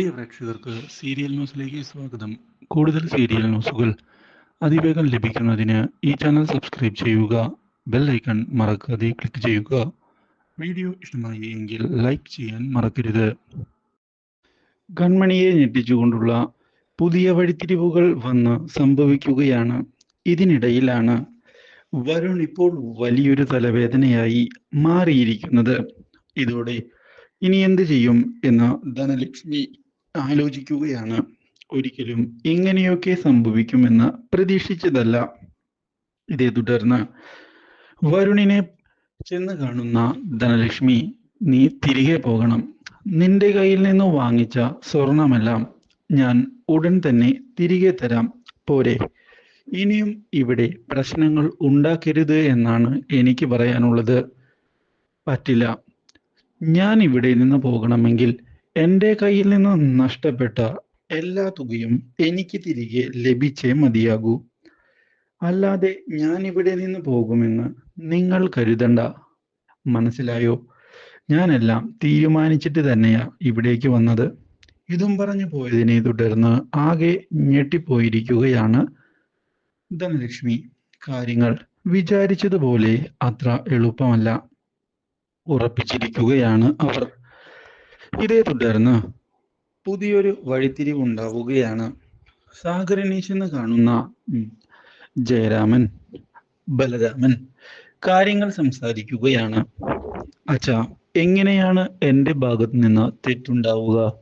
പ്രിയ പ്രേക്ഷകർക്ക് സീരിയൽ ന്യൂസിലേക്ക് സ്വാഗതം. കൂടുതൽ സീരിയൽ ന്യൂസുകൾ അതിവേഗം ലഭിക്കുന്നതിന് ഈ ചാനൽ സബ്സ്ക്രൈബ് ചെയ്യുക ബെൽ ഐക്കൺ മറക്കാതെ ക്ലിക്ക് ചെയ്യുക. വീഡിയോ ഇഷ്ടമായി എങ്കിൽ ലൈക്ക് ചെയ്യാൻ മറക്കരുത്. കൺമണിയെ ഞെട്ടിച്ചുകൊണ്ടുള്ള പുതിയ വഴിത്തിരിവുകൾ വന്ന് സംഭവിക്കുകയാണ്. ഇതിനിടയിലാണ് വരുൺ ഇപ്പോൾ വലിയൊരു തലവേദനയായി മാറിയിരിക്കുന്നത്. ഇതോടെ ഇനി എന്ത് ചെയ്യും എന്ന് ധനലക്ഷ്മി ആലോചിക്കുകയാണ്. ഒരിക്കലും ഇങ്ങനെയൊക്കെ സംഭവിക്കുമെന്ന് പ്രതീക്ഷിച്ചതല്ല. ഇതേ തുടർന്ന് വരുണിനെ ചെന്ന് കാണുന്ന ധനലക്ഷ്മി നീ തിരികെ പോകണം. നിന്റെ കയ്യിൽ നിന്ന് വാങ്ങിച്ച സ്വർണമെല്ലാം ഞാൻ ഉടൻ തന്നെ തിരികെ തരാം. പോരെ. ഇനിയും ഇവിടെ പ്രശ്നങ്ങൾ ഉണ്ടാക്കരുത് എന്നാണ് എനിക്ക് പറയാനുള്ളത്. പറ്റില്ല. ഞാൻ ഇവിടെ നിന്ന് പോകണമെങ്കിൽ എന്റെ കയ്യിൽ നിന്ന് നഷ്ടപ്പെട്ട എല്ലാ തുകയും എനിക്ക് തിരികെ ലഭിച്ചേ മതിയാകൂ. അല്ലാതെ ഞാൻ ഇവിടെ നിന്ന് പോകുമെന്ന് നിങ്ങൾ കരുതണ്ട. മനസ്സിലായോ? ഞാനെല്ലാം തീരുമാനിച്ചിട്ട് തന്നെയാ ഇവിടേക്ക് വന്നത്. ഇതും പറഞ്ഞു പോയതിനെ തുടർന്ന് ആകെ ഞെട്ടിപ്പോയിരിക്കുകയാണ് ധനലക്ഷ്മി. കാര്യങ്ങൾ വിചാരിച്ചതുപോലെ അത്ര എളുപ്പമല്ല. ഉറപ്പിച്ചിരിക്കുകയാണ് അവർ. ഇതേ തുടർന്ന് പുതിയൊരു വഴിത്തിരിവുണ്ടാവുകയാണ് സാഗരനീശ് കാണുന്ന ജയരാമൻ ബലരാമൻ കാര്യങ്ങൾ സംസാരിക്കുകയാണ്. അച്ഛാ എങ്ങനെയാണ് എന്റെ ഭാഗത്ത് നിന്ന് തെറ്റുണ്ടാവുക?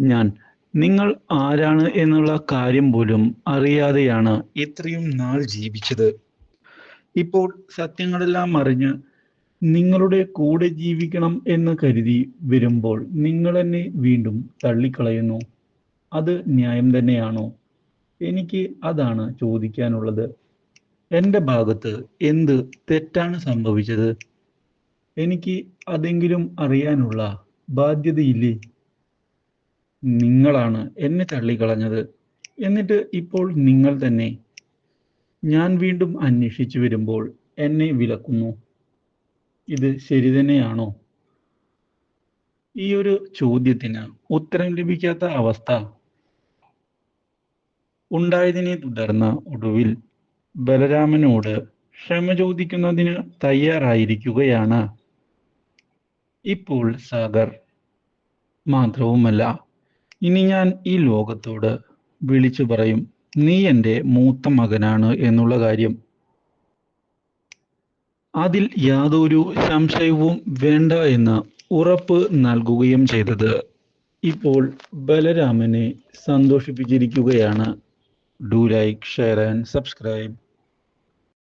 ഞാൻ നിങ്ങൾ ആരാണ് എന്നുള്ള കാര്യം പോലും അറിയാതെയാണ് ഇത്രയും നാൾ ജീവിച്ചത്. ഇപ്പോൾ സത്യങ്ങളെല്ലാം അറിഞ്ഞ് നിങ്ങളുടെ കൂടെ ജീവിക്കണം എന്ന് കരുതി വരുമ്പോൾ നിങ്ങൾ എന്നെ വീണ്ടും തള്ളിക്കളയുന്നു. അത് ന്യായം തന്നെയാണോ? എനിക്ക് അതാണ് ചോദിക്കാനുള്ളത്. എന്റെ ഭാഗത്ത് എന്ത് തെറ്റാണ് സംഭവിച്ചത്? എനിക്ക് അതെങ്കിലും അറിയാനുള്ള ബാധ്യതയില്ലേ? നിങ്ങളാണ് എന്നെ തള്ളിക്കളഞ്ഞത്. എന്നിട്ട് ഇപ്പോൾ നിങ്ങൾ തന്നെ. ഞാൻ വീണ്ടും അന്വേഷിച്ചു വരുമ്പോൾ എന്നെ വിലക്കുന്നു. ഇത് ശരി തന്നെയാണോ? ഈ ഒരു ചോദ്യത്തിന് ഉത്തരം ലഭിക്കാത്ത അവസ്ഥ ഉണ്ടായതിനെ തുടർന്ന് ഒടുവിൽ ബലരാമനോട് ക്ഷമ ചോദിക്കുന്നതിന് തയ്യാറായിരിക്കുകയാണ്. ഇപ്പോൾ സാഗർ മാത്രവുമല്ല ഇനി ഞാൻ ഈ ലോകത്തോട് വിളിച്ചു പറയും നീ എന്റെ മൂത്ത മകനാണ് എന്നുള്ള കാര്യം. അതിൽ യാതൊരു സംശയവും വേണ്ട എന്ന് ഉറപ്പ് നൽകുകയും ചെയ്തത്. ഇപ്പോൾ ബലരാമനെ സന്തോഷിപ്പിച്ചിരിക്കുകയാണ്. Do like share and subscribe